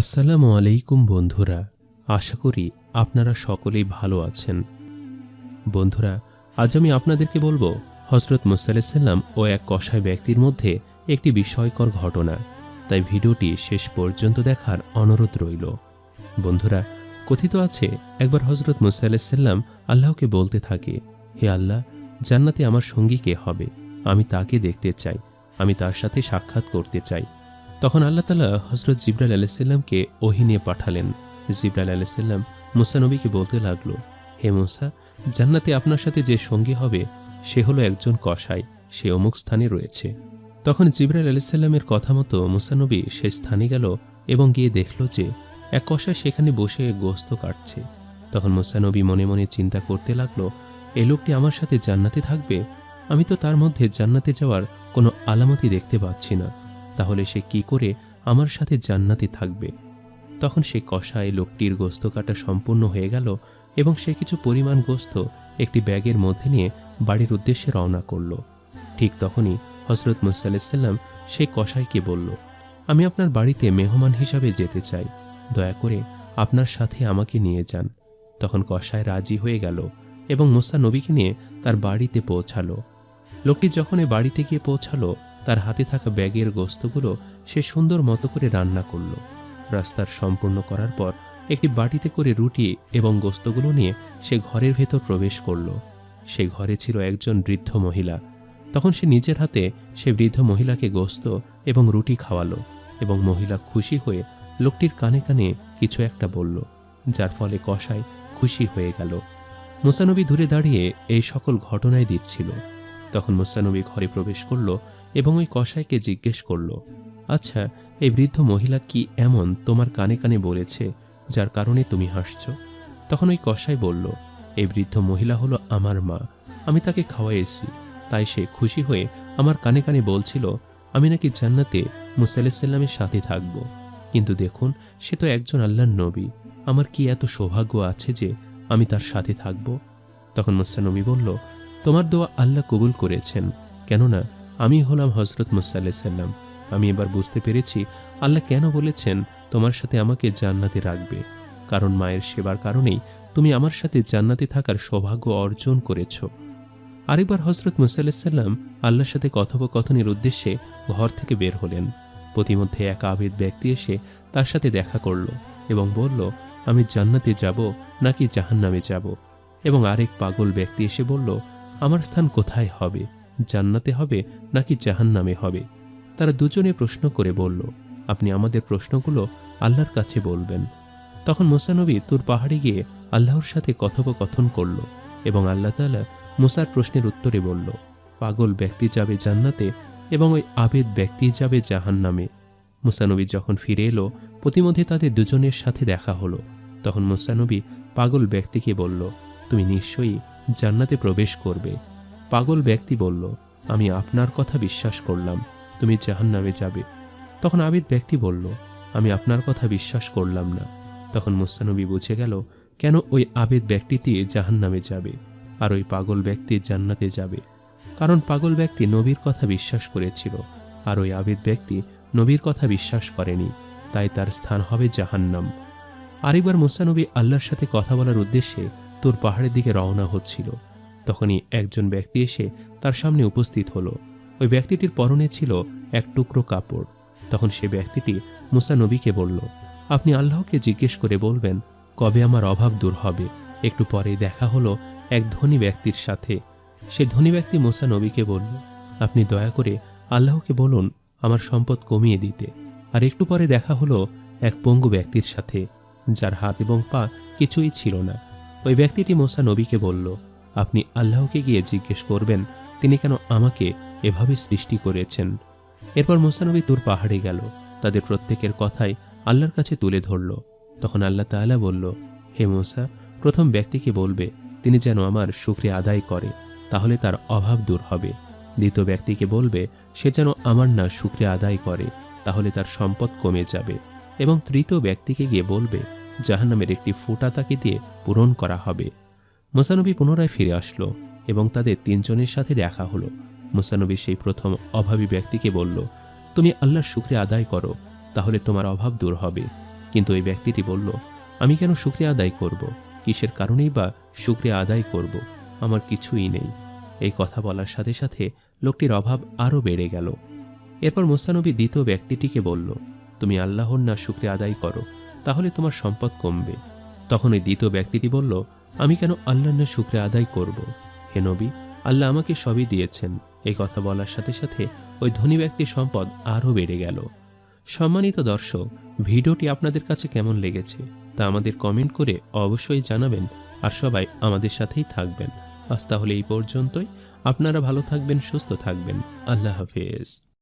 আসসালামু আলাইকুম বন্ধুরা, আশা করি আপনারা সকলেই ভালো আছেন। বন্ধুরা, আজ আমি আপনাদেরকে বলব হজরত মুসাল্লাম ও এক কষায় ব্যক্তির মধ্যে একটি বিস্ময়কর ঘটনা। তাই ভিডিওটি শেষ পর্যন্ত দেখার অনুরোধ রইল। বন্ধুরা, কথিত আছে, একবার হজরত মুসাল্লাম আল্লাহকে বলতে থাকে, হে আল্লাহ, জান্নাতে আমার সঙ্গী কে হবে? আমি তাকে দেখতে চাই, আমি তার সাথে সাক্ষাৎ করতে চাই। তখন আল্লাহ তালা হজরত জিব্রাইল আলাইসাল্লামকে ওহি নিয়ে পাঠালেন। জিব্রাইল আলাইসাল্লাম মুসা নবীকে বলতে লাগল, হে মুসা, জান্নাতে আপনার সাথে যে সঙ্গী হবে, সে হলো একজন কসাই। সে অমুক স্থানে রয়েছে। তখন জিব্রাইল আলাইসাল্লামের কথা মতো মুসানবী সে স্থানে গেল এবং গিয়ে দেখল যে এক কসাই সেখানে বসে গোস্ত কাটছে। তখন মুসানবী মনে মনে চিন্তা করতে লাগল এই লোকটি আমার সাথে জান্নাতে থাকবে? আমি তো তার মধ্যে জান্নাতে যাওয়ার কোনো আলামতি দেখতে পাচ্ছি না। তাহলে সে কি করে আমার সাথে জান্নাতে থাকবে? তখন সে কষায় লোকটির গোস্ত কাটা সম্পূর্ণ হয়ে গেল এবং সে কিছু পরিমাণ গোস্ত একটি ব্যাগের মধ্যে নিয়ে বাড়ির উদ্দেশ্যে রওনা করল। ঠিক তখনই হজরত মুসাল্লাম সেই কষাইকে বলল, আমি আপনার বাড়িতে মেহমান হিসাবে যেতে চাই। দয়া করে আপনার সাথে আমাকে নিয়ে যান। তখন কষায় রাজি হয়ে গেল এবং মুসা নবীকে নিয়ে তার বাড়িতে পৌঁছালো। লোকটি যখন এই বাড়িতে গিয়ে পৌঁছালো তার হাতে থাকা ব্যাগের গোস্তগুলো সে সুন্দর মতো করে রান্না করল। রাস্তার সম্পূর্ণ করার পর একটি বাটিতে করে রুটি এবং গোস্তগুলো নিয়ে সে ঘরের ভেতর প্রবেশ করল। সে ঘরে ছিল একজন বৃদ্ধ মহিলা। তখন সে নিজের হাতে সে বৃদ্ধ মহিলাকে গোস্ত এবং রুটি খাওয়ালো এবং মহিলা খুশি হয়ে লোকটির কানে কানে কিছু একটা বলল, যার ফলে কষায় খুশি হয়ে গেল। মুসানবী দূরে দাঁড়িয়ে এই সকল ঘটনায় দিচ্ছিল। তখন মুসানবী ঘরে প্রবেশ করল এবং ওই কসাইকে জিজ্ঞেস করল আচ্ছা এই বৃদ্ধ মহিলা কি এমন তোমার কানে কানে বলেছে যার কারণে তুমি হাসছ? তখন ওই কসাই বলল, এই বৃদ্ধ মহিলা হলো আমার মা। আমি তাকে খাওয়াইছি। তাই সে খুশি হয়ে আমার কানে কানে বলছিল, আমি নাকি জান্নাতে মুসাল্লামের সাথে থাকব। কিন্তু দেখুন, সে তো একজন আল্লাহর নবী। আমার কি এত সৌভাগ্য আছে যে আমি তার সাথে থাকব? তখন মুসানবী বলল, তোমার দোয়া আল্লাহ কবুল করেছেন। কেননা আমি হলাম হজরত মুসাল্লাহ সাল্লাম আমি এবার বুঝতে পেরেছি, আল্লাহ কেন বলেছেন, তোমার সাথে আমাকে জান্নাতে রাখবে। কারণ মায়ের সেবার কারণেই তুমি আমার সাথে জান্নাতে থাকার সৌভাগ্য অর্জন করেছ। আরেকবার হজরত মুসাল্লাহ সাল্লাম আল্লাহর সাথে কথোপকথনের উদ্দেশ্যে ঘর থেকে বের হলেন। প্রতিমধ্যে এক আবেদ ব্যক্তি এসে তার সাথে দেখা করল এবং বলল, আমি জান্নাতে যাব নাকি জাহান্নামে যাব? এবং আরেক পাগল ব্যক্তি এসে বলল, আমার স্থান কোথায় হবে? জান্নাতে হবে নাকি জাহান্নামে হবে? তারা দুজনে প্রশ্ন করে বলল, আপনি আমাদের প্রশ্নগুলো আল্লাহর কাছে বলবেন। তখন মুসানবী তুর পাহাড়ে গিয়ে আল্লাহর সাথে কথোপকথন করল এবং আল্লাহ তালা মুসার প্রশ্নের উত্তরে বলল, পাগল ব্যক্তি যাবে জান্নাতে এবং ওই আবেদ ব্যক্তি যাবে জাহান্নামে। মুসানবী যখন ফিরে এলো, প্রতিমধ্যে তাদের দুজনের সাথে দেখা হলো। তখন মুসানবী পাগল ব্যক্তিকে বলল, তুমি নিশ্চয়ই জান্নাতে প্রবেশ করবে। পাগল ব্যক্তি বলল, আমি আপনার কথা বিশ্বাস করলাম, তুমি জাহান নামে যাবে। তখন আবিদ ব্যক্তি বলল, আমি আপনার কথা বিশ্বাস করলাম না। তখন মুস্তানবী বুঝে গেল, কেন ওই আবেদ ব্যক্তিটি জাহান নামে যাবে আর ওই পাগল ব্যক্তি জান্নাতে যাবে? কারণ পাগল ব্যক্তি নবীর কথা বিশ্বাস করেছিল, আর ওই আবেদ ব্যক্তি নবীর কথা বিশ্বাস করেনি, তাই তার স্থান হবে জাহান্নাম। আরেকবার মুসানবী আল্লাহর সাথে কথা বলার উদ্দেশ্যে তোর পাহাড়ের দিকে রওনা হচ্ছিল। তখনই একজন ব্যক্তি এসে তার সামনে উপস্থিত হলো। ওই ব্যক্তিটির পরনে ছিল এক টুকরো কাপড়। তখন সে ব্যক্তিটি মুসা নবীকে বলল, আপনি আল্লাহকে জিজ্ঞেস করে বলবেন, কবে আমার অভাব দূর হবে? একটু পরে দেখা হলো এক ধনী ব্যক্তির সাথে। সে ধনী ব্যক্তি মুসা নবীকে বলল, আপনি দয়া করে আল্লাহকে বলুন আমার সম্পদ কমিয়ে দিতে। আর একটু পরে দেখা হলো এক পঙ্গু ব্যক্তির সাথে, যার হাত এবং পা কিছুই ছিল না। ওই ব্যক্তিটি মোসা নবীকে বলল আপনি আল্লাহকে গিয়ে জিজ্ঞেস করবেন, তিনি কেন আমাকে এভাবে সৃষ্টি করেছেন? এরপর মোসানবী তুর পাহাড়ে গেল, তাদের প্রত্যেকের কথাই আল্লাহর কাছে তুলে ধরল। তখন আল্লাহ তাআলা বলল, হে মোসা, প্রথম ব্যক্তিকে বলবে, তিনি যেন আমার শুক্রিয়া আদায় করে, তাহলে তার অভাব দূর হবে। দ্বিতীয় ব্যক্তিকে বলবে, সে যেন আমার না শুক্রিয়া আদায় করে, তাহলে তার সম্পদ কমে যাবে। এবং তৃতীয় ব্যক্তিকে গিয়ে বলবে, জাহান্নামের একটি ফোঁটা তাকে দিয়ে পূরণ করা হবে। মুসানবী পুনরায় ফিরে আসলো এবং তাদের তিনজনের সাথে দেখা হলো। মুসানবী সেই প্রথম অভাবী ব্যক্তিকে বলল, তুমি আল্লাহর শুক্রিয়া আদায় করো, তাহলে তোমার অভাব দূর হবে। কিন্তু ওই ব্যক্তিটি বলল, আমি কেন শুক্রিয়া আদায় করব? কিসের কারণেই বা শুক্রিয়া আদায় করব? আমার কিছুই নেই। এই কথা বলার সাথে সাথে লোকটির অভাব আরও বেড়ে গেল। এরপর মুস্তানবী দ্বিতীয় ব্যক্তিটিকে বলল, তুমি আল্লাহর না শুক্রিয়া আদায় করো, তাহলে তোমার সম্পদ কমবে। তখন ওই দ্বিতীয় ব্যক্তিটি বলল আমি কেন আল্লাহর না শুক্রিয়া আদায় করব? হে নবী, আল্লাহ আমাকে সবই দিয়েছেন। এই কথা বলার সাথে সাথে ওই ধনী ব্যক্তির সম্পদ আরও বেড়ে গেল। সম্মানিত দর্শক, ভিডিওটি আপনাদের কাছে কেমন লেগেছে তা আমাদের কমেন্ট করে অবশ্যই জানাবেন আর সবাই আমাদের সাথেই থাকবেন। আজ তাহলে এই পর্যন্তই। আপনারা ভালো থাকবেন, সুস্থ থাকবেন। আল্লাহ হাফেজ।